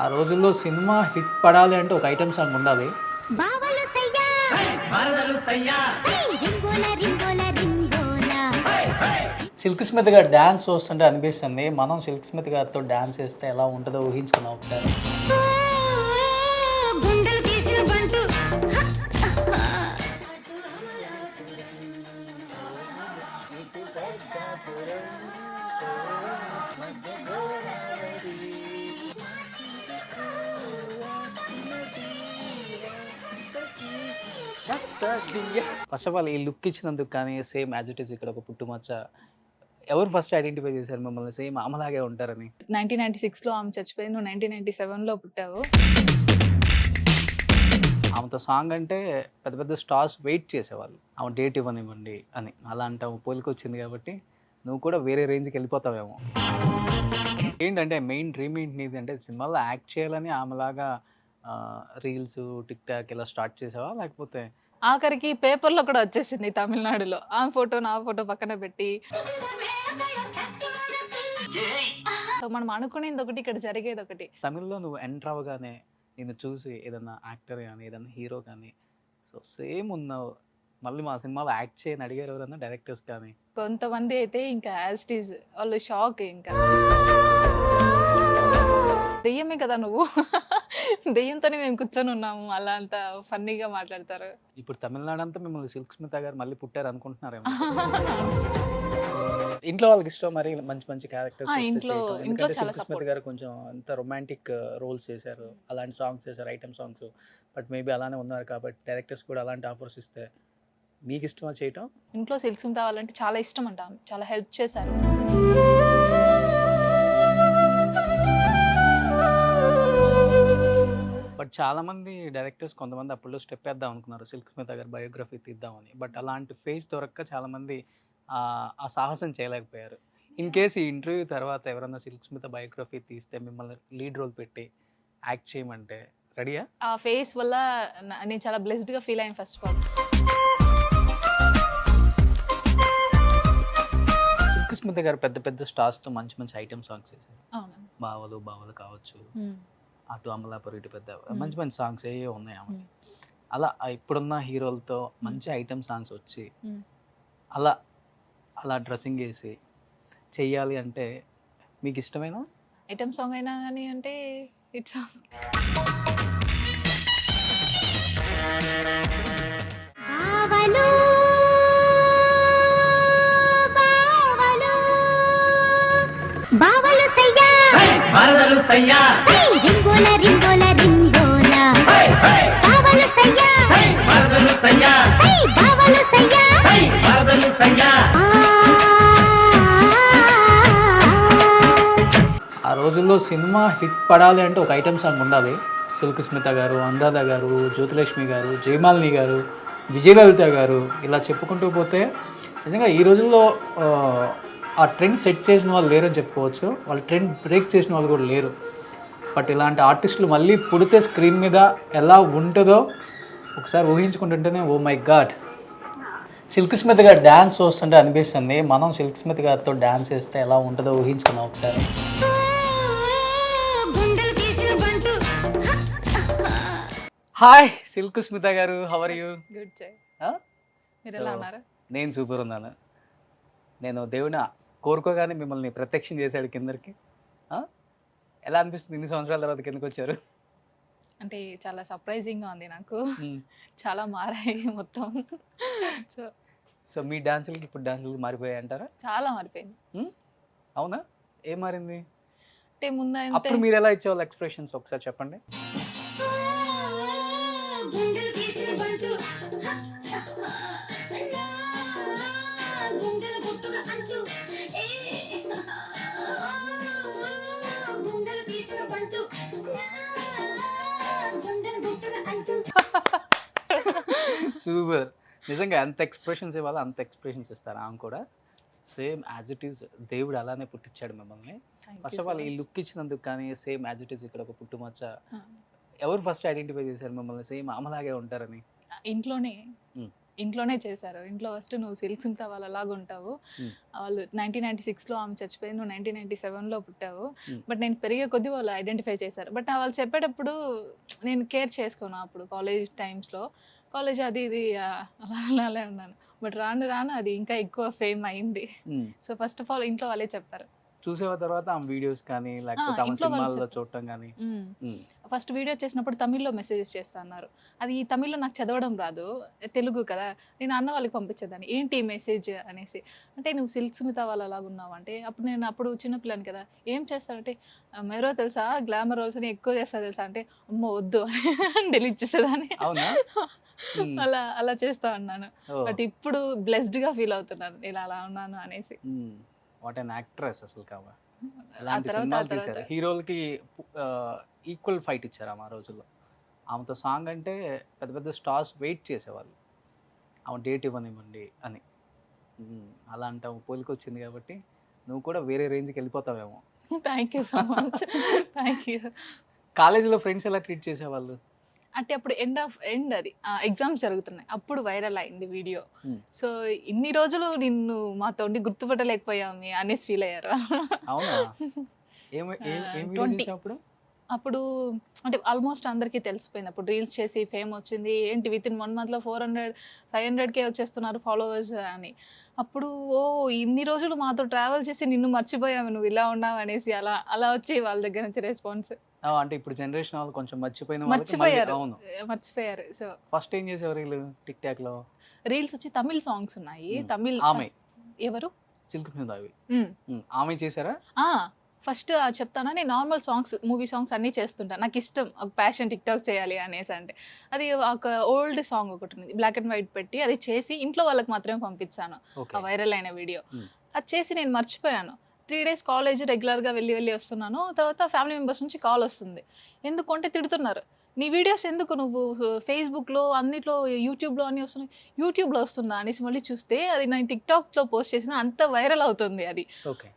ఆ రోజుల్లో cinema hit పడాలి అంటే ఒక ఐటమ్ సాంగ్ ఉండాలి. సిల్క్ స్మిత్ గారు డ్యాన్స్ చూస్తుంటే అనిపిస్తుంది. మనం సిల్క్ స్మిత్ గారితో డ్యాన్స్ చేస్తే ఎలా ఉంటుందో ఊహించుకున్నాం ఒకసారి. ఫస్ట్ ఆఫ్ ఆల్ ఈ లుక్ ఇచ్చినందుకు కానీ సేమ్ యాజ్ ఇట్ ఈస్ ఇక్కడ ఒక పుట్టుమచ్చ ఎవరు ఫస్ట్ ఐడెంటిఫై చేశారు మిమ్మల్ని? సేమ్ అమలాగే ఉంటారని. నైన్టీన్ నైన్టీ సిక్స్లో ఆమె చచ్చిపోయింది నువ్వు నైన్టీన్ నైన్టీ సెవెన్లో పుట్టావు. ఆమెతో సాంగ్ అంటే పెద్ద పెద్ద స్టార్స్ వెయిట్ చేసేవాళ్ళు. ఆమె డేట్ ఇవ్వనివ్వండి అని. అలా అంటే ఆమె పోలికి వచ్చింది కాబట్టి నువ్వు కూడా వేరే రేంజ్కి వెళ్ళిపోతావేమో. ఏంటంటే మెయిన్ డ్రీమ్ ఏంటి నీది అంటే సినిమాలో యాక్ట్ చేయాలని ఆమెలాగా రీల్స్ టిక్ టాక్ ఇలా స్టార్ట్ చేసావా? లేకపోతే ఆఖరికి పేపర్లో కూడా వచ్చేసింది తమిళనాడులో. ఆ ఫోటో నా ఫోటో పక్కన పెట్టి. సో మనం అనుకునేది ఒకటి ఇక్కడ జరిగేది ఒకటి. తమిళ్ళో నువ్వు ఎంటర్ అవ్వగానే నేను చూసి ఏదన్నా యాక్టర్ కానీ ఏదన్నా హీరో కానీ సో సేమ్ ఉన్నావు. మళ్ళీ మా సినిమాలో యాక్ట్ చేయని అడిగారు ఎవరన్నా డైరెక్టర్స్ కానీ? కొంతమంది అయితే ఇంకా యాజ్ ఈజ్ వాళ్ళు షాక్ ఇంకా. దెయ్యమే కదా నువ్వు. దెయ్యంతోనే మేము కూర్చొని ఉన్నాము. అలా అంత ఫన్నీగా మాట్లాడతారు. ఇప్పుడు తమిళనాడు అంతా మిమ్మల్ని సిల్క్ స్మిత గారు మళ్ళీ పుట్టారు అనుకుంటున్నారేమో. ఇంట్లో వాళ్ళకి ఇష్టం మరి మంచి మంచి క్యారెక్టర్స్ ఇంట్లో- ఇంట్లో చాలా సిల్క్ స్మిత. గారు కొంచెం ఎంత రొమాంటిక్ రోల్స్ చేశారు. అలాంటి సాంగ్స్ చేశారు ఐటమ్ సాంగ్స్ బట్ మేబీ అలానే ఉన్నారు కాబట్టి డైరెక్టర్స్ కూడా అలాంటి ఆఫర్స్ ఇస్తే మీకు ఇష్టమా చేయటం? ఇంట్లో సిల్క్స్ కావాలంటే చాలా ఇష్టం అంట. చాలా హెల్ప్ చేశారు. బట్ చాలా మంది డైరెక్టర్స్ కొంతమంది అప్పుడు స్టెప్ వేద్దాం అనుకున్నారు. సిల్క్ స్మిత గారి బయోగ్రఫీ తీద్దామని. బట్ అలాంటి ఫేస్ దొరక్క చాలా మంది ఆ సాహసం చేయలేకపోయారు. ఇన్ కేస్ ఈ ఇంటర్వ్యూ తర్వాత ఎవరన్నా సిల్క్ స్మిత బయోగ్రఫీ తీస్తే మిమ్మల్ని లీడ్ రోల్ పెట్టి యాక్ట్ చేయమంటే రెడీయా? ఆ ఫేస్ వల్ల నేను చాలా బ్లెస్డ్గా ఫీల్ అయ్యాను first of all. Silk Smitha గారు పెద్ద పెద్ద స్టార్స్తో మంచి మంచి ఐటమ్ సాంగ్స్ చేశారు బావలు బావలు కావచ్చు. అటు అమలాపురి ఇటు పెద్ద మంచి మంచి సాంగ్స్ ఏ ఉన్నాయి ఆమె. అలా ఇప్పుడున్న హీరోలతో మంచి ఐటమ్ సాంగ్స్ వచ్చి. అలా అలా డ్రెస్సింగ్ వేసి చెయ్యాలి అంటే మీకు ఇష్టమైన? ఐటమ్ సాంగ్ అయినా కానీ అంటే ఇట్స్ బావలు బావలు. బావలు సయ్యా! బావలు సయ్యా ఆ, రోజుల్లో సినిమా హిట్ పడాలి అంటే ఒక ఐటమ్ సాంగ్ ఉండాలి. సిల్క్ స్మిత గారు అనురాధ గారు జ్యోతిలక్ష్మి గారు జయమాలిని గారు విజయలలిత గారు ఇలా చెప్పుకుంటూ పోతే నిజంగా ఈ రోజుల్లో ఆ, ఆ ట్రెండ్ సెట్ చేసిన వాళ్ళు లేరని చెప్పుకోవచ్చు. వాళ్ళు ట్రెండ్ బ్రేక్ చేసిన వాళ్ళు కూడా లేరు. బట్ ఇలాంటి ఆర్టిస్టులు మళ్ళీ పుడితే స్క్రీన్ మీద ఎలా ఉంటుందో ఒకసారి ఊహించుకుంటుంటేనే oh my God. Silk Smith గారు డ్యాన్స్ చూస్తుంటే అనిపిస్తుంది. మనం సిల్క్ స్మిత్ గారితో డ్యాన్స్ చేస్తే ఎలా ఉంటుందో ఊహించుకున్నాం ఒకసారి. హాయ్ సిల్క్ స్మిత గారు. How are you good? మీరు ఎలా ఉన్నారు? నేను సూపర్ ఉన్నాను. నేను దేవుని కోరుకోగానే మిమ్మల్ని ప్రత్యక్షం చేశాడు కిందకి Huh? ఎలా అనిపిస్తుంది ఇన్ని సంవత్సరాల తర్వాత కిందకి వచ్చారు అంటే చాలా సర్ప్రైజింగ్గా ఉంది నాకు. చాలా మారాయి మొత్తం. సో సో మీ డాన్సులకి ఇప్పుడు డాన్సులకి మారిపోయాయి అంటారా? చాలా మారిపోయింది. అవునా? ఏం మారింది? అంటే ముందు అంటే అప్పుడు మీరు ఎలా ఇచ్చేవాళ్ళు ఎక్స్ప్రెషన్స్? ఒకసారి చెప్పండి. సూపర్. నిజంగా ఎంత ఎక్స్ప్రెషన్స్ ఇవ్వాలో? అంత ఎక్స్ప్రెషన్స్ ఇస్తారు ఆమె కూడా? సేమ్ యాజ్ ఇట్ ఈస్ దేవుడు అలానే పుట్టించాడు మిమ్మల్ని. ఫస్ట్ ఆఫ్ ఆల్ ఈ. లుక్ ఇచ్చినందుకు కానీ సేమ్ యాజ్ ఇట్ ఈస్ ఇక్కడ ఒక పుట్టుమచ్చ. ఎవరు ఫస్ట్ ఐడెంటిఫై చేశారు మిమ్మల్ని? సేమ్ అమలాగే ఉంటారని. ఇంట్లోనే. ఇంట్లోనే చేశారు. ఇంట్లో ఫస్ట్ నువ్వు సిల్క్ సుంతా వాళ్ళలాగా ఉంటావు. Hmm. వాళ్ళు నైన్టీన్ నైన్టీ సిక్స్లో ఆమె చచ్చిపోయింది నువ్వు నైన్టీన్ నైన్టీ సెవెన్లో పుట్టావు. Hmm. బట్ నేను పెరిగే కొద్దీ వాళ్ళు ఐడెంటిఫై చేశారు. బట్ వాళ్ళు చెప్పేటప్పుడు నేను కేర్ చేసుకోను అప్పుడు కాలేజ్ టైమ్స్లో కాలేజ్ అది ఇది అలా అలానే ఉన్నాను. బట్ రాను రాను అది ఇంకా ఎక్కువ ఫేమ్ అయింది. సో ఫస్ట్ ఆఫ్ ఆల్ ఇంట్లో వాళ్ళే చెప్పారు. చూసేవ తర్వాత ఆమె వీడియోస్ కానీ లేకపోతే ఆమె వాళ్ళు సినిమాల్లో. చూడటం కానీ. ఫస్ట్ వీడియో చేసినప్పుడు తమిళ్ళో మెసేజెస్ చేస్తా అన్నారు. అది ఈ తమిళ్ళో నాకు చదవడం రాదు. తెలుగు కదా. నేను అన్న వాళ్ళకి పంపించేదాన్ని. ఏంటి మెసేజ్ అనేసి. అంటే నువ్వు సిల్క్ సుమిత వాళ్ళలాగా ఉన్నావు? అంటే అప్పుడు నేను అప్పుడు చిన్నపిల్లని కదా. ఏం చేస్తానంటే మెరో తెలుసా? గ్లామర్ రోల్స్ అని ఎక్కువ చేస్తా తెలుసా? అంటే అమ్మ వద్దు. అని డెలీట్ చేసేదాన్ని. అలా అలా చేస్తా ఉన్నాను. బట్ ఇప్పుడు బ్లెస్డ్గా ఫీల్ అవుతున్నాను. ఇలా అలా ఉన్నాను అనేసి. వాట్ అన్ యాక్ట్రెస్ అసలు కావా అలాంటి సినిమాలు తీశారు. హీరోలకి ఈక్వల్ ఫైట్ ఇచ్చారు ఆమె ఆ రోజుల్లో. ఆమెతో సాంగ్ అంటే పెద్ద పెద్ద స్టార్స్ వెయిట్ చేసేవాళ్ళు. ఆమె డేట్ ఇవ్వనివ్వండి అని. అలా అంటే ఆమె పోలికి వచ్చింది కాబట్టి నువ్వు కూడా వేరే రేంజ్కి వెళ్ళిపోతావేమో. Thank you so much thank you కాలేజీలో ఫ్రెండ్స్ ఎలా ట్రీట్ చేసేవాళ్ళు? అంటే అప్పుడు ఎండ్ ఆఫ్ ఎండ్ అది. ఎగ్జామ్స్ జరుగుతున్నాయి. అప్పుడు వైరల్ అయింది వీడియో Hmm. సో ఇన్ని రోజులు నిన్ను మాతో ఉండి గుర్తుపట్టలేకపోయామి అనేసి ఫీల్ అయ్యారు. అవునా? ఏం ఏం ఏం వీడియో 20. చేసినప్పుడు అప్పుడు అంటే ఆల్మోస్ట్ అందరికీ తెలిసిపోయింది. అప్పుడు రీల్స్ చేసి ఫేమ్ వచ్చింది. ఏంటి విత్ ఇన్ వన్ మంత్లో ఫోర్ హండ్రెడ్ ఫైవ్ హండ్రెడ్కే వచ్చేస్తున్నారు ఫాలోవర్స్ అని. అప్పుడు ఓ ఇన్ని రోజులు మాతో ట్రావెల్ చేసి నిన్ను మర్చిపోయాము నువ్వు ఇలా ఉన్నావు అనేసి అలా అలా వచ్చి వాళ్ళ దగ్గర నుంచి రెస్పాన్స్ అంటే ఇప్పుడు జనరేషన్ వాళ్ళు కొంచెం మర్చిపోయిన మర్చిపోయారు. మర్చిపోయారు. సో ఫస్ట్ ఏం చేసేవారు వీళ్ళు టిక్ టాక్లో రీల్స్ వచ్చి తమిళ్ సాంగ్స్ ఉన్నాయి. తమిళ్ ఆమె. ఎవరు? Silk Hmm. ఉమ్, ఆమె చేశారా? ఆ ఫస్ట్ చెప్తానా? నేను నార్మల్ సాంగ్స్ మూవీ సాంగ్స్ అన్నీ చేస్తుంటాను నాకు ఇష్టం. ఒక ప్యాషన్ టిక్ టాక్ చేయాలి అనేసి అంటే. అది ఒక ఓల్డ్ సాంగ్ ఒకటి ఉంది. బ్లాక్ అండ్ వైట్ పెట్టి అది చేసి ఇంట్లో వాళ్ళకి మాత్రమే పంపించాను. వైరల్ అయిన వీడియో. అది చేసి నేను మర్చిపోయాను. త్రీ డేస్ కాలేజ్ రెగ్యులర్గా వెళ్ళి వెళ్ళి వస్తున్నాను. తర్వాత ఫ్యామిలీ మెంబర్స్ నుంచి కాల్ వస్తుంది. ఎందుకంటే తిడుతున్నారు. నీ వీడియోస్ ఎందుకు నువ్వు ఫేస్బుక్లో అన్నిట్లో యూట్యూబ్లో అన్నీ వస్తున్నాయి? యూట్యూబ్లో వస్తుందా అనేసి మళ్ళీ చూస్తే అది నేను టిక్టాక్లో పోస్ట్ చేసిన అంత వైరల్ అవుతుంది అది.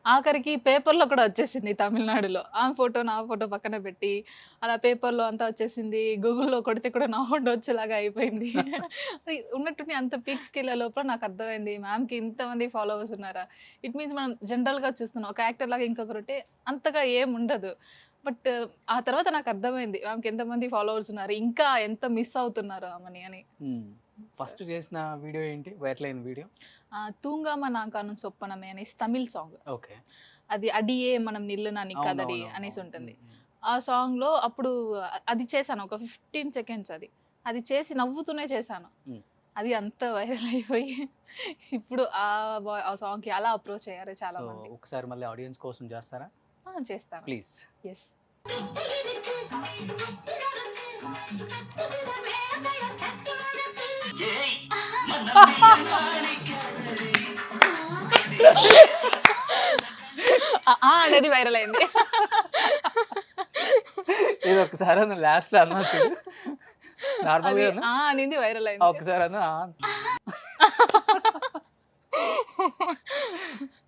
ఆఖరికి పేపర్లో కూడా వచ్చేసింది తమిళనాడులో. ఆ ఫోటో నా ఫోటో పక్కన పెట్టి అలా పేపర్లో అంతా వచ్చేసింది. గూగుల్లో కొడితే కూడా నా ఫోటో వచ్చేలాగా అయిపోయింది. అది ఉన్నట్టుండి అంత పీక్స్కి వెళ్ళే లోపల నాకు అర్థమైంది. మ్యామ్కి ఇంతమంది ఫాలోవర్స్ ఉన్నారా? ఇట్ మీన్స్ మనం జనరల్గా చూస్తున్నాం. ఒక యాక్టర్ లాగా ఇంకొకరు అంతగా ఏం ఉండదు. బట్ ఆ తర్వాత నాకు అర్థమైంది. మ్యామ్కి ఎంతమంది ఫాలోవర్స్ ఉన్నారు? ఇంకా ఎంత మిస్ అవుతున్నారు ఆమెని? అని. ఫస్ట్ చేసిన వీడియో ఏంటి? వైరల్ అయిన వీడియో? ఆ, తూంగామ నాకాను సొప్పనమే అనేసి తమిళ్ సాంగ్. ఓకే. అది అడియే మనం నిల్లునా కదడి అనేసి ఉంటుంది. ఆ సాంగ్లో అప్పుడు అది చేశాను. ఒక ఫిఫ్టీన్ సెకండ్స్ అది. అది చేసి నవ్వుతూనే చేశాను. అది అంత వైరల్ అయిపోయి ఇప్పుడు ఆ బా- ఆ సాంగ్కి అలా అప్రోచ్ అయ్యారు చాలా మంది ఒకసారి మళ్ళీ ఆడియన్స్ కోసం చేస్తారా? చేస్తాను. ప్లీజ్. ఎస్ అనేది వైరల్ అయింది. ఇది ఒకసారి లాస్ట్లో అన్నా నార్మల్గా ఆ అనేది వైరల్ అయింది. ఒకసారి అన్న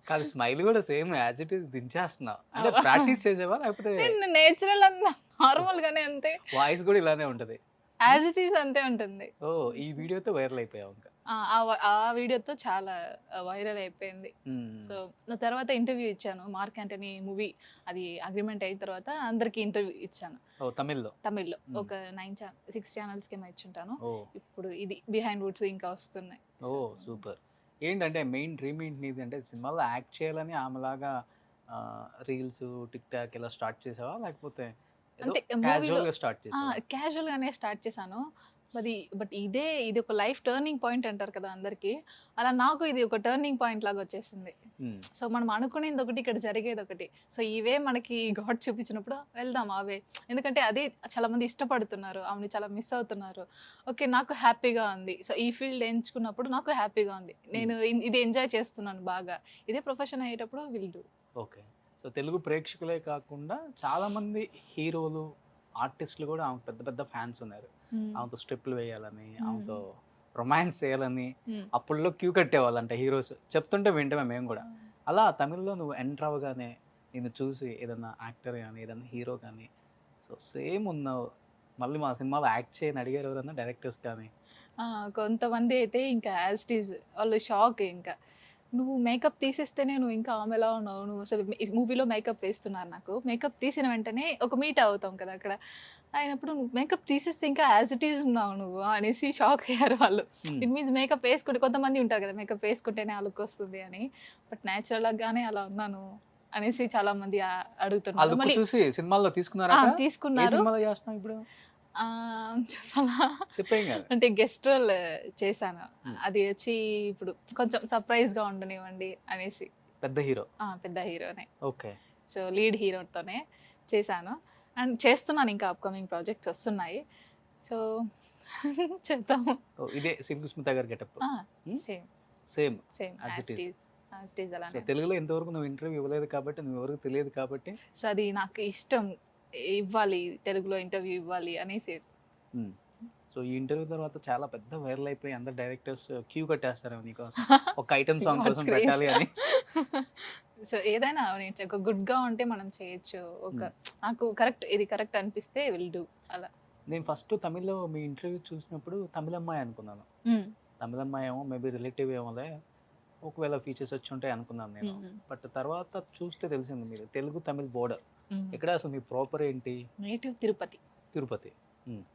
కాదు స్మైల్ కూడా సేమ్ యాజ్ ఇట్ ఈస్ దించేస్తున్నావు అంటే. ప్రాక్టీస్ చేసేవా? లేకపోతే నేచురల్ అంతా నార్మల్ గానే అంతే. వాయిస్ కూడా ఇలానే ఉంటది. యాజ్ ఇట్ ఈస్ అంతే ఉంటుంది. ఓ ఈ వీడియోతో వైరల్ అయిపోయావు ఇంకా. ఆ, వీడియోతో చాలా వైరల్ అయిపోయింది. సో నా తర్వాత ఇంటర్వ్యూ ఇచ్చాను. మార్క్ యాంటనీ మూవీ అది అగ్రిమెంట్ అయిన తర్వాత అందరికి ఇంటర్వ్యూ ఇచ్చాను. ఓ తమిళ్ళో? తమిళ్ళో. ఒక నైన్ సిక్స్ ఛానల్స్కి ఏమో ఇచ్చుంటాను. ఇప్పుడు ఇది బిహైండ్ వుడ్స్ ఇంకా వస్తున్నాయి. Oh super. ఏంటంటే మెయిన్ డ్రీమ్ ఏంటి నీది అంటే సినిమాలో యాక్ట్ చేయాలని ఆమెలాగా రీల్స్ టిక్ టాక్ ఇలా స్టార్ట్ చేసావా? లేకపోతే అంటే క్యాజువల్ మూవీలో గా స్టార్ట్ చేసావా? క్యాజువల్ గానే స్టార్ట్ చేశాను. అది బట్ ఇదే ఇది ఒక లైఫ్ టర్నింగ్ పాయింట్ అంటారు కదా అందరికి. అలా నాకు ఇది ఒక టర్నింగ్ పాయింట్ లాగా వచ్చేసింది. సో మనం అనుకునేది ఒకటి ఇక్కడ జరిగేది ఒకటి. సో ఇవే మనకి గాడ్ చూపించినప్పుడు వెళ్దాం అవే. ఎందుకంటే అదే చాలా మంది ఇష్టపడుతున్నారు. ఆమెని చాలా మిస్ అవుతున్నారు. ఓకే నాకు హ్యాపీగా ఉంది. సో ఈ ఫీల్డ్ ఎంచుకున్నప్పుడు నాకు హ్యాపీగా ఉంది. నేను ఇది ఎంజాయ్ చేస్తున్నాను బాగా. ఇదే ప్రొఫెషన్ అయ్యేటప్పుడు will do. Okay. So Telugu ప్రేక్షకులే కాకుండా చాలా మంది హీరోలు ఆర్టిస్టులు కూడా ఆమె పెద్ద పెద్ద ఫ్యాన్స్ ఉన్నారు. ఆమెతో స్టెప్లు వేయాలని ఆమెతో రొమాన్స్ చేయాలని అప్పుల్లో క్యూ కట్టేవాళ్ళంట హీరోస్. చెప్తుంటే వింటామే మేము కూడా. అలా తమిళ్ళో నువ్వు ఎంటర్ అవ్వగానే నేను చూసి ఏదన్నా యాక్టర్ కానీ ఏదన్నా హీరో కానీ సో సేమ్ ఉన్నావు. మళ్ళీ మా సినిమాలో యాక్ట్ చేయని అడిగారు ఎవరన్నా డైరెక్టర్స్ కానీ? కొంతమంది అయితే ఇంకా యాజ్ ఈజ్ వాళ్ళు షాక్ ఇంకా. నువ్వు మేకప్ తీసేస్తేనే నువ్వు ఇంకా ఆమెలా ఉన్నావు? నువ్వు అసలు మూవీలో మేకప్ వేస్తున్నారు నాకు. మేకప్ తీసిన వెంటనే ఒక మీట్ అవుతాం కదా అక్కడ. అయినప్పుడు మేకప్ తీసేస్తే ఇంకా యాజ్ ఇట్ ఈజ్ ఉన్నావు నువ్వు అనేసి షాక్ అయ్యారు వాళ్ళు. ఇట్ మీన్స్ మేకప్ వేసుకుంటే కొంతమంది ఉంటారు కదా మేకప్ వేసుకుంటేనే ఆ లుక్ వస్తుంది అని. బట్ న్యాచురల్ గానే అలా ఉన్నాను అనేసి చాలా మంది అడుగుతున్నారు. చూసి సినిమాలో తీసుకున్నారా తీసుకున్నారు. ఇప్పుడు? ఆ, చెప్పాలా? అంటే గెస్ట్ రోల్ చేశాను. అది వచ్చి ఇప్పుడు కొంచెం సర్ప్రైజ్గా ఉండనివ్వండి అనేసి. పెద్ద హీరో. ఆ, పెద్ద హీరోనే. ఓకే. సో లీడ్ హీరోతోనే చేశాను. అండ్ చేస్తున్నాను ఇంకా అప్కమింగ్ ప్రాజెక్ట్స్ వస్తున్నాయి. సో చేద్దాము. ఇదే సింగు స్మిత గారి getup. Hmm? Same same same it is తెలుగులో ఇంతవరకు నువ్వు ఇంటర్వ్యూ ఇవ్వలేదు కాబట్టి నువ్వు ఎవరికి తెలియదు కాబట్టి? సో అది నాకు ఇష్టం. ఇవ్వాలి తెలుగులో ఇంటర్వ్యూ ఇవ్వాలి అనేసి. సో ఈ ఇంటర్వ్యూ తర్వాత చాలా పెద్ద వైరల్ అయిపోయి అందరు డైరెక్టర్స్ క్యూ కట్టేస్తారు నీకోసం. ఒక ఐటమ్ సాంగ్ కోసం. పెట్టాలి అని. సో ఏదైనా అవనించు ఒక గుడ్గా ఉంటే మనం చేయొచ్చు. ఒక నాకు కరెక్ట్ ఇది కరెక్ట్ అనిపిస్తే విల్ డూ అలా. నేను ఫస్ట్ తమిళ్ళో మీ ఇంటర్వ్యూ చూసినప్పుడు తమిళ అమ్మాయి అనుకున్నాను. తమిళ అమ్మాయి ఏమో మేబీ రిలేటివ్ ఏమోలే ఒకవేళ ఫీచర్స్ వచ్చి ఉంటాయి అనుకున్నాను నేను. బట్ తర్వాత చూస్తే తెలిసింది మీరు తెలుగు తమిళ్ బోర్డర్ ఇక్కడ అసలు మీ ప్రాపర్ ఏంటి? నేటివ్ తిరుపతి. తిరుపతి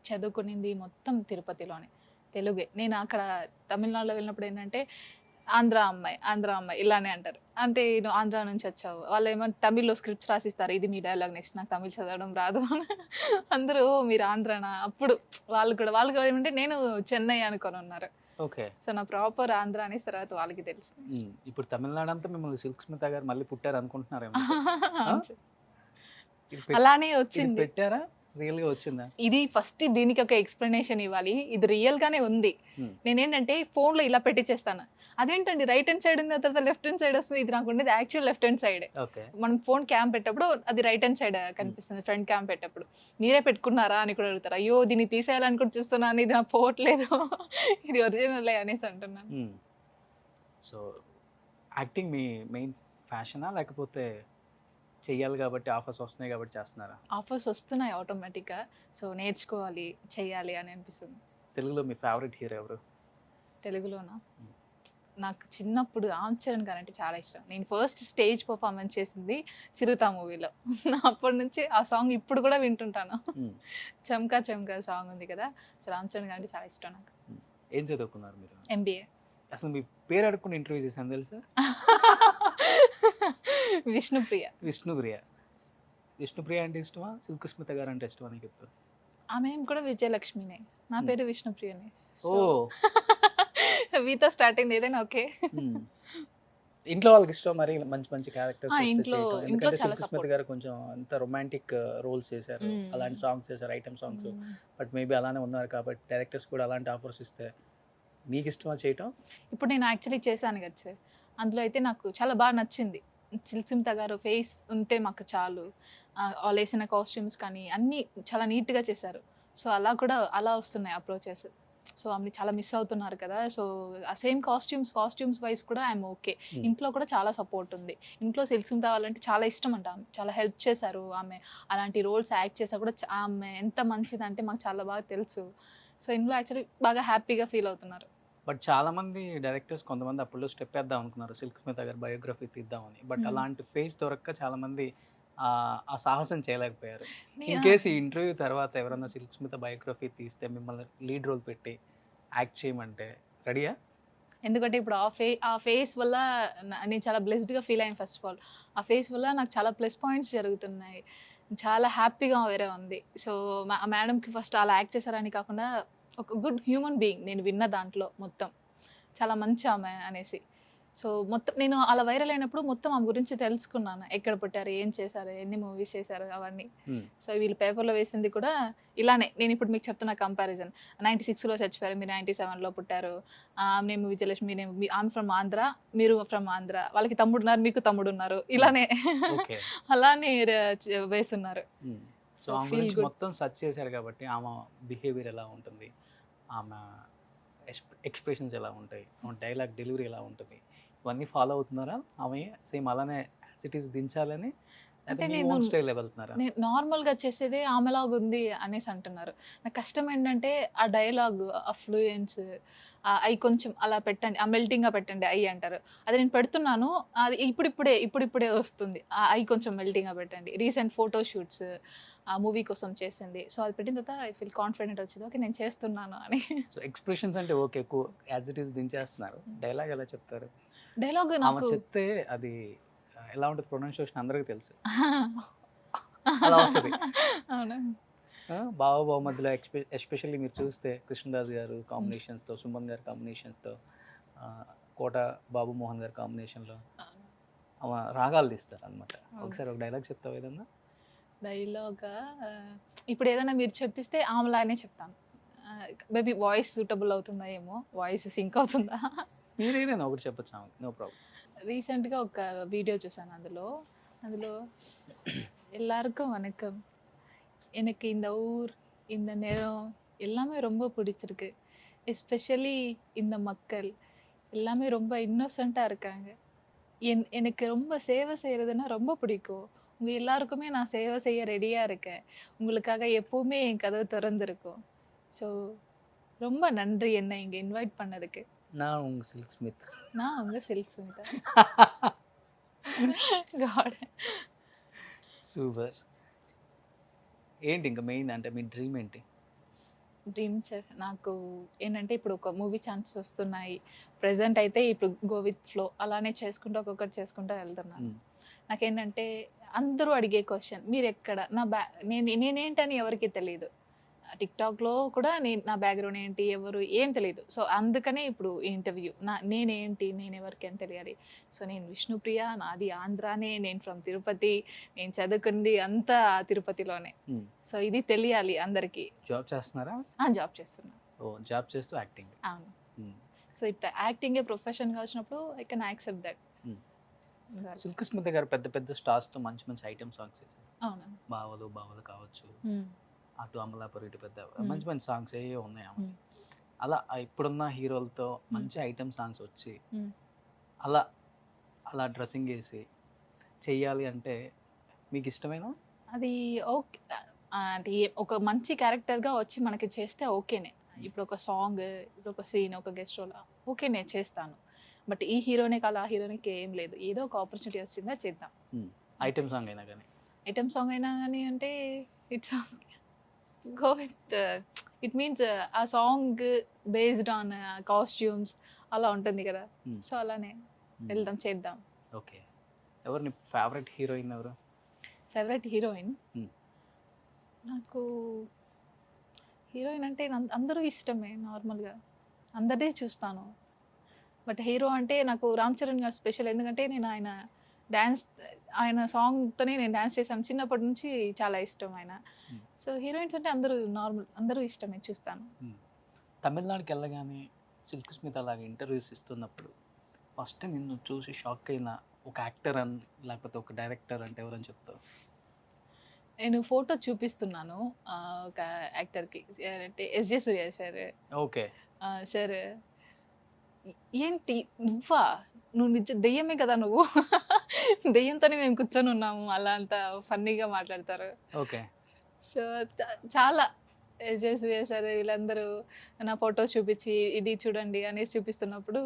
చదువుకునింది మొత్తం తిరుపతిలోనే. తెలుగే. నేను అక్కడ తమిళనాడులో వెళ్ళినప్పుడు ఏంటంటే ఆంధ్ర అమ్మాయి ఆంధ్ర అమ్మాయి ఇలానే అంటారు. అంటే నువ్వు ఆంధ్ర నుంచి వచ్చావు. వాళ్ళు ఏమంటే తమిళ్ళో స్క్రిప్ట్స్ రాసిస్తారు. ఇది మీ డైలాగ్ నెక్స్ట్ నాకు తమిళ్ చదవడం రాదు అని. అందరూ "ఓ, మీరు ఆంధ్రనా? అప్పుడు వాళ్ళు కూడా వాళ్ళు కూడా ఏమంటే నేను చెన్నై అనుకొని ఉన్నారు. ఓకే. సో నా ప్రాపర్ ఆంధ్ర అనేసి తర్వాత వాళ్ళకి తెలుసు. ఇప్పుడు తమిళనాడు అంతా మిమ్మల్ని సిల్క్ స్మిత గారు మళ్ళీ పుట్టారు అనుకుంటున్నారేమో పెట్- అలానే వచ్చింది. పెట్టారా? రియల్గా వచ్చిందా? ఇది ఫస్ట్ దీనికి ఒక ఎక్స్ప్లెనేషన్ ఇవ్వాలి. ఇది రియల్ గానే ఉంది. నేనేంటంటే ఫోన్లో ఇలా పెట్టించేస్తాను అదేంటండి? రైట్ హ్యాండ్ సైడ్ ఉంది తర్వాత లెఫ్ట్ హ్యాండ్ సైడ్ వస్తుంది. ఇది నాకు ఉండేది actual left hand side okay. మనం ఫోన్ క్యామ్ పెట్టప్పుడు అది రైట్ హ్యాండ్ సైడ్ కనిపిస్తుంది ఫ్రంట్ క్యామ్ పెట్టప్పుడు. మీరే పెట్టుకున్నారా అని కూడా అడుగుతారు. అయ్యో దీన్ని తీసేయాలని కూడా చూస్తున్నాను ఇది నాకు పోవట్లేదు. ఇది ఒరిజినల్ అనేసి అంటున్నాను. సో యాక్టింగ్ మీ మెయిన్ ఫ్యాషనా లేకపోతే చెయ్యాలి కాబట్టి ఆఫర్స్ వస్తున్నాయి కాబట్టి చేస్తున్నారా? ఆఫర్స్ వస్తున్నాయి ఆటోమేటిక్గా సో నేర్చుకోవాలి చెయ్యాలి అని అనిపిస్తుంది. తెలుగులో మీ ఫేవరెట్ హీరో ఎవరు? తెలుగులోనా? Hmm. నాకు చిన్నప్పుడు రామ్ చరణ్ గారు అంటే చాలా ఇష్టం. నేను ఫస్ట్ స్టేజ్ పర్ఫార్మెన్స్ చేసింది చిరుత మూవీలో. అప్పటి నుంచి ఆ సాంగ్ ఇప్పుడు కూడా వింటుంటాను. Hmm. చమ్కా చమ్కా సాంగ్ ఉంది కదా సో రామ్ చరణ్ గారు అంటే చాలా ఇష్టం నాకు. ఏం చదువుకున్నారు మీరు? ఎంబీఏ అసలు మీ పేరు అడుక్కుని ఇంటర్వ్యూ చేశాను తెలుసా? విష్ణుప్రియ. విష్ణుప్రియ. విష్ణుప్రియ అంటే ఇష్టమా? సిల్క్ స్మిత గారు అంటే ఇష్టమా నీకు ఇప్పుడు ఆమె కూడా విజయలక్ష్మినే. నా Hmm. పేరు విష్ణుప్రియనే. ఓ. వీతో స్టార్టింగ్ ఏదైనా ఓకే. ఇంట్లో వాళ్ళకి ఇష్టం మరి మంచి మంచి క్యారెక్టర్స్ ఇంట్లో- ఇంట్లో ఎందుకంటే చాలా సిల్క్ స్మిత్ support. గారు కొంచెం అంత రొమాంటిక్ రోల్స్ చేశారు. Hmm. అలాంటి సాంగ్స్ చేశారు ఐటమ్ సాంగ్స్ బట్ మేబీ అలానే ఉన్నారు కాబట్టి డైరెక్టర్స్ కూడా అలాంటి ఆఫర్స్ ఇస్తే మీకు ఇష్టమా చేయటం? ఇప్పుడు నేను యాక్చువల్లీ చేశాను కదా అందులో అయితే నాకు చాలా బాగా నచ్చింది. సిల్సిమిత గారు ఫేస్ ఉంటే మాకు చాలు. వాళ్ళు వేసిన కాస్ట్యూమ్స్ కానీ అన్నీ చాలా నీట్గా చేశారు. సో అలా కూడా అలా వస్తున్నాయి అప్రోచెస్ సో ఆమె చాలా మిస్ అవుతున్నారు కదా. సో ఆ సేమ్ కాస్ట్యూమ్స్ కాస్ట్యూమ్స్ వైజ్ కూడా ఐఎమ్ ఓకే. Hmm. ఇంట్లో కూడా చాలా సపోర్ట్ ఉంది. ఇంట్లో సిల్క్స్మిత వాళ్ళంటే చాలా ఇష్టం అంట. ఆమె చాలా హెల్ప్ చేశారు ఆమె. అలాంటి రోల్స్ యాక్ట్ చేసా కూడా ఆమె ఎంత మంచిదంటే మాకు చాలా బాగా తెలుసు. సో ఇంట్లో యాక్చువల్లీ బాగా హ్యాపీగా ఫీల్ అవుతున్నారు. బట్ చాలా మంది డైరెక్టర్స్ కొంతమంది అప్పుడు స్టెప్ వేద్దాం అనుకున్నారు. సిల్క్ స్మిత గారి బయోగ్రఫీ తీద్దామని. But Hmm. అలాంటి ఫేస్ దొరక్క చాలా మంది ఆ సాహసం చేయలేకపోయారు. ఇన్ కేస్ ఈ ఇంటర్వ్యూ తర్వాత ఎవరైనా సిల్క్ స్మిత బయోగ్రఫీ తీస్తే మిమ్మల్ని లీడ్ రోల్ పెట్టి యాక్ట్ చేయమంటే రెడీయా ఎందుకంటే ఇప్పుడు ఆ ఫే ఆ ఫేస్ వల్ల నేను చాలా బ్లెస్డ్గా ఫీల్ అయ్యాను ఫస్ట్ ఆఫ్ ఆల్ ఆ ఫేస్ వల్ల నాకు చాలా ప్లస్ పాయింట్స్ జరుగుతున్నాయి. చాలా హ్యాపీగా వేరే ఉంది. సో ఆ మేడంకి ఫస్ట్ అలా యాక్ట్ చేశారని కాకుండా ఒక గుడ్ హ్యూమన్ బీయింగ్ నేను విన్న దాంట్లో మొత్తం. చాలా మంచి ఆమె అనేసి. సో మొత్తం నేను అలా వైరల్ అయినప్పుడు మొత్తం ఆమె గురించి తెలుసుకున్నాను. ఎక్కడ పుట్టారు ఏం చేశారు ఎన్ని మూవీస్ చేశారు అవన్నీ. Hmm. సో వీళ్ళు పేపర్లో వేసింది కూడా ఇలానే. నేను ఇప్పుడు మీకు చెప్తున్న కంపారిజన్ నైంటీ సిక్స్లో చచ్చిపోయారు మీరు నైంటీ సెవెన్లో పుట్టారు. ఆ, నేను విజయలక్ష్మి నేను ఆమె ఫ్రమ్ ఆంధ్ర మీరు ఫ్రమ్ ఆంధ్ర. వాళ్ళకి తమ్ముడు ఉన్నారు మీకు తమ్ముడు ఉన్నారు ఇలానే. ఓకే అలానే వేసున్నారు. So good. మొత్తం సెర్చ్ చేశారు కాబట్టి ఆమె బిహేవియర్ ఎలా ఉంటుంది? ఆమె ఎక్స్ప్రెషన్స్ ఎలా ఉంటాయి? డైలాగ్ డెలివరీ ఎలా ఉంటుంది? ఇవన్నీ ఫాలో అవుతున్నారా? ఆమె సేమ్ అలానే ఈస్ దించాలని? అంటే నేను- నేను నార్మల్గా చేసేదే ఆమెలాగా ఉంది అనేసి అంటున్నారు. నాకు కష్టం ఏంటంటే ఆ డైలాగ్ ఆ ఫ్లూయెన్స్ అవి కొంచెం అలా పెట్టండి ఆ మెల్టింగ్గా పెట్టండి అవి అంటారు. అది నేను పెడుతున్నాను అది ఇప్పుడిప్పుడే ఇప్పుడిప్పుడే వస్తుంది. అవి కొంచెం మెల్టింగ్గా పెట్టండి. రీసెంట్ ఫోటో షూట్స్ ఆ మూవీ కోసం చేసింది. సో అది పెట్టిన తర్వాత ఐ ఫీల్ కాన్ఫిడెంట్ వచ్చింది. ఓకే నేను చేస్తున్నాను అని. సో ఎక్స్ప్రెషన్స్ అంటే ఓకే ఎక్కువ యాజ్ ఇట్ ఈస్ దించేస్తున్నారు. డైలాగ్ ఎలా చెప్తారు? డైలాగ్ ఆమె చెప్తే అది ఎలా ఉంటుంది ప్రొనౌన్సియేషన్ అందరికీ తెలుసు. అలా వస్తది. బావ బావ మధ్యలో ఎస్పెషల్లీ మీరు చూస్తే కృష్ణదాస్ గారు కాంబినేషన్స్తో సుమన్ గారి కాంబినేషన్స్తో కోట బాబు మోహన్ గారి కాంబినేషన్లో ఆమె రాగాలు తీస్తారు అనమాట ఒకసారి ఒక డైలాగ్ చెప్తావు ఏదన్నా? డైలాగ్ ఇప్పుడు ఏదైనా మీరు చెప్పిస్తే ఆమెలానే చెప్తాను. మేబీ వాయిస్ సూటబుల్ అవుతుందా ఏమో? వాయిస్ సింక్ అవుతుందా? మీరేదైనా ఒకటి చెప్పొచ్చు ఆమె నో ప్రాబ్లం రీసెంట్గా ఒక వీడియో చూసాను అందులో అందులో எல்லாருக்கும் வணக்கம் எனக்கு இந்த ஊர் இந்த நேரம் எல்லாமே ரொம்ப பிடிச்சிருக்கு எஸ்பெஷலி இந்த மக்கள் எல்லாமே ரொம்ப இன்னோசண்ட்டாக இருக்காங்க என் எனக்கு ரொம்ப சேவை செய்கிறதுனா ரொம்ப பிடிக்கும் உங்கள் எல்லாருக்குமே நான் சேவை செய்ய ரெடியாக இருக்கேன் உங்களுக்காக எப்போவுமே என் கதவு திறந்திருக்கும் ஸோ ரொம்ப நன்றி என்னை இங்கே இன்வைட் பண்ணதுக்கு நான் உங்க சில்க் ஸ்மித் நான் உங்கள் சில்க் சுமிதா గాడ్ సూపర్ ఏంటి ఇంకా మెయిన్ అంటే మీ డ్రీమ్ ఏంటి డ్రీమ్ సార్ నాకు ఏంటంటే ఇప్పుడు ఒక మూవీ ఛాన్సెస్ వస్తున్నాయి ప్రజెంట్ అయితే ఇప్పుడు గో విత్ ఫ్లో అలానే చేసుకుంటూ ఒక్కొక్కటి చేసుకుంటూ వెళ్తున్నాను Mm. నాకేంటంటే అందరూ అడిగే క్వశ్చన్ మీరు ఎక్కడ నా బ్యా నేను నేనేంటని ఎవరికి తెలియదు టిక్టాక్లో కూడా నేను నా బ్యాక్గ్రౌండ్ ఏంటి ఎవరు ఏం తెలియదు సో అందుకనే ఇప్పుడు ఇంటర్వ్యూ. నా నేనేంటి నేను ఎవరికి అని తెలియాలి. సో నేను విష్ణుప్రియ నాది ఆంధ్రానే నేను ఫ్రమ్ తిరుపతి నేను చదువుకుంది అంతా తిరుపతిలోనే. Hmm. సో ఇది తెలియాలి అందరికీ. జాబ్ చేస్తున్నారా? జాబ్ చేస్తున్నా. ఓ జాబ్ చేస్తూ యాక్టింగ్. అవును. సో ఇప్పుడు యాక్టింగే ప్రొఫెషన్గా వచ్చినప్పుడు I can accept that. Hmm. Silk Smitha గారు పెద్ద పెద్ద stars తో మంచి మంచి ఐటమ్ సాంగ్స్ అవును బావలు బావలు కావచ్చు. Hmm. అటు అమలాపురం ఇటు పెద్ద. మంచి మంచి సాంగ్స్ ఏ ఉన్నాయి ఆమె. అలా ఇప్పుడున్న హీరోలతో మంచి ఐటమ్ సాంగ్స్ వచ్చి. అలా అలా డ్రెస్సింగ్ వేసి చెయ్యాలి అంటే మీకు ఇష్టమైన? అది ఓకే. ఏ- ఒక మంచి క్యారెక్టర్గా వచ్చి మనకి చేస్తే ఓకేనే. ఇప్పుడు ఒక సాంగ్ ఇప్పుడు ఒక సీన్ ఒక గెస్ట్ రోల్ ఓకే నేను చేస్తాను. బట్ ఈ హీరోనే కాదు ఆ హీరోనికి ఏం లేదు. ఏదో ఒక ఆపర్చునిటీ వచ్చిందా చేద్దాం. ఐటమ్ సాంగ్ అయినా కానీ. ఐటమ్ సాంగ్ అయినా కానీ అంటే it's go with it means ఆ సాంగ్ బేస్డ్ ఆన్ కాస్ట్యూమ్స్ అలా ఉంటుంది కదా. Hmm. సో అలానే వెళ్దాం చేద్దాం. ఓకే. ఎవరు నీ ఫేవరెట్ హీరోయిన్ ఎవరు? Favourite heroine Hmm. నాకు హీరోయిన్ అంటే అందరూ ఇష్టమే నార్మల్గా. అందరిదే చూస్తాను. బట్ హీరో అంటే నాకు రామ్ చరణ్ గారు స్పెషల్ ఎందుకంటే నేను ఆయన డ్యాన్స్ ఆయన సాంగ్తోనే నేను డ్యాన్స్ చేశాను. చిన్నప్పటి నుంచి చాలా ఇష్టం ఆయన. సో హీరోయిన్స్ అంటే అందరూ నార్మల్ అందరూ ఇష్టమే చూస్తాను. తమిళనాడుకి వెళ్ళగానే సిల్క్ స్మిత్ అలాగే ఇంటర్వ్యూస్ ఇస్తున్నప్పుడు ఫస్ట్ నిన్ను చూసి షాక్ అయిన ఒక యాక్టర్ అని లేకపోతే ఒక డైరెక్టర్ అంటే ఎవరని చెప్తావు? నేను ఫోటో చూపిస్తున్నాను ఒక యాక్టర్కి అంటే S J Suriya sir okay sir ఏంటి నువ్వా? నువ్వు నిజ దెయ్యమే కదా నువ్వు. దెయ్యంతోనే మేము కూర్చొని ఉన్నాము. అలా అంత ఫన్నీగా మాట్లాడతారు. ఓకే. సో చాలా జేసు సార్ వీళ్ళందరూ. నా ఫోటో చూపించి ఇది చూడండి అనేసి చూపిస్తున్నప్పుడు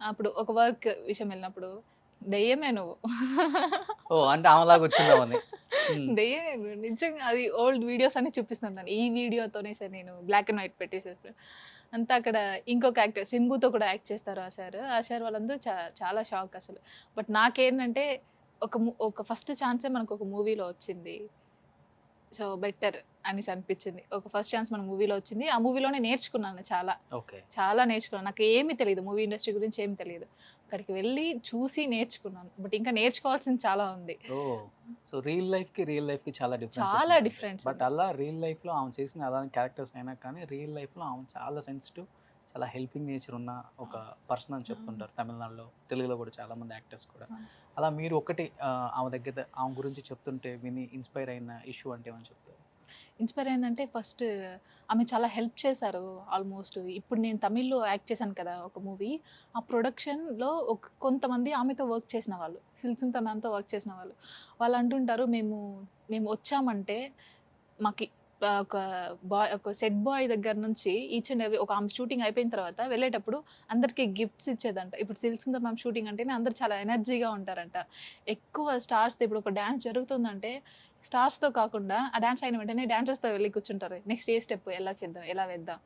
అప్పుడు ఒక వర్క్ విషయం వెళ్ళినప్పుడు దెయ్యమే నువ్వు. ఓ అంటే ఆమెలాగా వచ్చిందామని. దెయ్యమే. నిజంగా అది ఓల్డ్ వీడియోస్ అన్ని చూపిస్తుంటాను. ఈ వీడియోతోనే సార్ నేను బ్లాక్ అండ్ వైట్ పెట్టేసేసి అంతా అక్కడ ఇంకొక యాక్టర్ సింబుతో కూడా యాక్ట్ చేస్తారు ఆ సార్. ఆ వాళ్ళందరూ చా చాలా షాక్ అసలు. బట్ నాకేంటంటే ఒక ఒక ఫస్ట్ ఛాన్సే మనకు ఒక మూవీలో వచ్చింది. So better. అనేసి అనిపించింది. ఒక ఫస్ట్ ఛాన్స్ మన మూవీలో వచ్చింది. ఆ మూవీలోనే నేర్చుకున్నాను చాలా. ఓకే. చాలా నేర్చుకున్నాను. నాకు ఏమీ తెలియదు. మూవీ ఇండస్ట్రీ గురించి ఏమి తెలియదు. అక్కడికి వెళ్ళి చూసి నేర్చుకున్నాను. బట్ ఇంకా నేర్చుకోవాల్సింది చాలా ఉంది. ఓ సో రియల్ లైఫ్కి రియల్ లైఫ్కి చాలా డిఫరెన్స్ చాలా difference. బట్. అలా రియల్ లైఫ్లో ఆమె చేసిన అలాంటి క్యారెక్టర్స్ అయినా కానీ రియల్ లైఫ్లో ఆమె చాలా సెన్సిటివ్ చాలా హెల్పింగ్ నేచర్ ఉన్న ఒక పర్సన్ అని చెప్తుంటారు తమిళనాడులో తెలుగులో కూడా చాలా మంది యాక్టర్స్ కూడా. అలా మీరు ఒకటి ఆమె దగ్గర ఆమె గురించి చెప్తుంటే విని ఇన్స్పైర్ అయిన ఇష్యూ అంటే ఏమని చెప్తారు? ఇన్స్పైర్ అయిందంటే ఫస్ట్ ఆమె చాలా హెల్ప్ చేశారు ఆల్మోస్ట్. ఇప్పుడు నేను తమిళ్ళో యాక్ట్ చేశాను కదా ఒక మూవీ ఆ ప్రొడక్షన్లో ఒక కొంతమంది ఆమెతో వర్క్ చేసిన వాళ్ళు సిల్సుంత మ్యామ్తో వర్క్ చేసిన వాళ్ళు. వాళ్ళు అంటుంటారు మేము మేము వచ్చామంటే మాకు ఒక బాయ్ ఒక సెట్ బాయ్ దగ్గర నుంచి ఈచ్ అండ్ ఎవ్రీ ఒక ఆమె షూటింగ్ అయిపోయిన తర్వాత వెళ్ళేటప్పుడు అందరికీ గిఫ్ట్స్ ఇచ్చేదంట. ఇప్పుడు సిల్సుంత మ్యామ్ షూటింగ్ అంటేనే అందరు చాలా ఎనర్జీగా ఉంటారంట. ఎక్కువ స్టార్స్ ఇప్పుడు ఒక డ్యాన్స్ జరుగుతుందంటే స్టార్స్తో కాకుండా ఆ డ్యాన్స్ అయిన వెంటనే డాన్సర్స్తో వెళ్ళి కూర్చుంటారు. Next a step? ఎలా చేద్దాం? ఎలా వేద్దాం?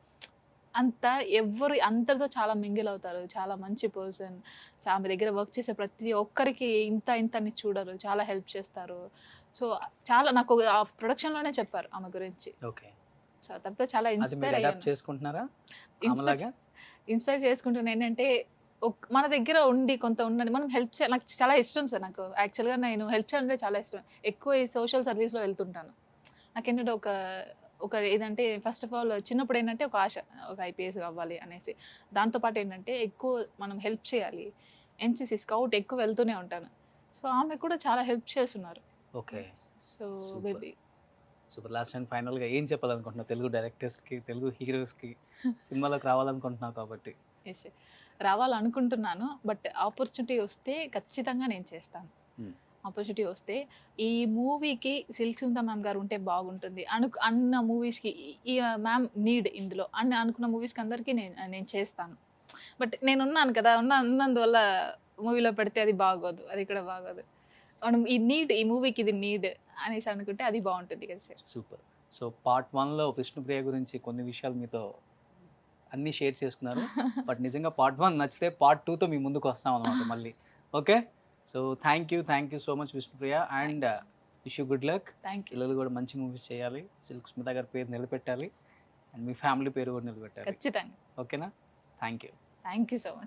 అంత ఎవరు అందరితో చాలా మింగిల్ అవుతారు. చాలా మంచి పర్సన్. ఆమె దగ్గర వర్క్ చేసే ప్రతి ఒక్కరికి ఇంత ఇంత అని చూడరు. చాలా హెల్ప్ చేస్తారు. సో చాలా నాకు ఆ ప్రొడక్షన్లోనే చెప్పారు ఆమె గురించి. ఓకే. సో చాలా ఇన్స్పైర్ అయ్యాను. చేసుకుంటున్నారా? ఇన్స్పైర్ చేసుకుంటున్నాను ఏంటంటే మన దగ్గర ఉండి కొంత ఉండండి మనం హెల్ప్ చేయాలి నాకు చాలా ఇష్టం సార్ నాకు. యాక్చువల్గా నేను హెల్ప్ చేయాలంటే చాలా ఇష్టం. ఎక్కువ ఈ సోషల్ సర్వీస్లో వెళ్తుంటాను. నాకేంటంటే ఒక ఒక ఏదంటే ఫస్ట్ ఆఫ్ ఆల్ చిన్నప్పుడు ఏంటంటే ఒక ఆశ ఒక ఐపీఎస్ అవ్వాలి అనేసి. దాంతోపాటు ఏంటంటే ఎక్కువ మనం హెల్ప్ చేయాలి. ఎన్సీసీ స్కౌట్ ఎక్కువ వెళ్తూనే ఉంటాను. సో ఆమె కూడా చాలా హెల్ప్ చేస్తున్నారు. Okay. So. Baby super. Last and ఫైనల్గా ఏం చెప్పాలనుకుంటున్నావు? తెలుగు డైరెక్టర్స్కి తెలుగు హీరోస్కి సినిమాలోకి రావాలనుకుంటున్నావు కాబట్టి. ఎస్ రావాలనుకుంటున్నాను బట్ ఆపర్చునిటీ వస్తే ఖచ్చితంగా నేను చేస్తాను. ఆపర్చునిటీ వస్తే ఈ మూవీకి సిల్క్ సుంద మ్యామ్ గారు ఉంటే బాగుంటుంది. అను అన్న మూవీస్కి ఈ మ్యామ్ నీడ్ ఇందులో. అన్న అనుకున్న మూవీస్కి అందరికీ నేను నేను చేస్తాను. బట్ నేను ఉన్నాను కదా ఉన్న ఉన్నందువల్ల మూవీలో పెడితే అది బాగోదు. అది కూడా బాగోదు. మనం ఈ నీడ్ ఈ మూవీకి ఇది నీడ్ అనేసి అనుకుంటే అది బాగుంటుంది కదా సార్. సూపర్. సో పార్ట్ వన్లో విష్ణుప్రియ గురించి కొన్ని విషయాలు మీతో అన్నీ షేర్ చేసుకున్నారు. బట్ నిజంగా పార్ట్ వన్ నచ్చితే పార్ట్ టూతో మీ ముందుకు వస్తాం అనమాట మళ్ళీ. Okay? So thank you thank you so much Vishnupriya. And wish you good luck. Thank you. పిల్లలు కూడా మంచి మూవీస్ చేయాలి. సిల్క్ స్మిత గారి పేరు నిలబెట్టాలి. అండ్ మీ ఫ్యామిలీ పేరు కూడా నిలబెట్టాలి. ఖచ్చితంగా. ఓకేనా? Thank you. Thank you so much.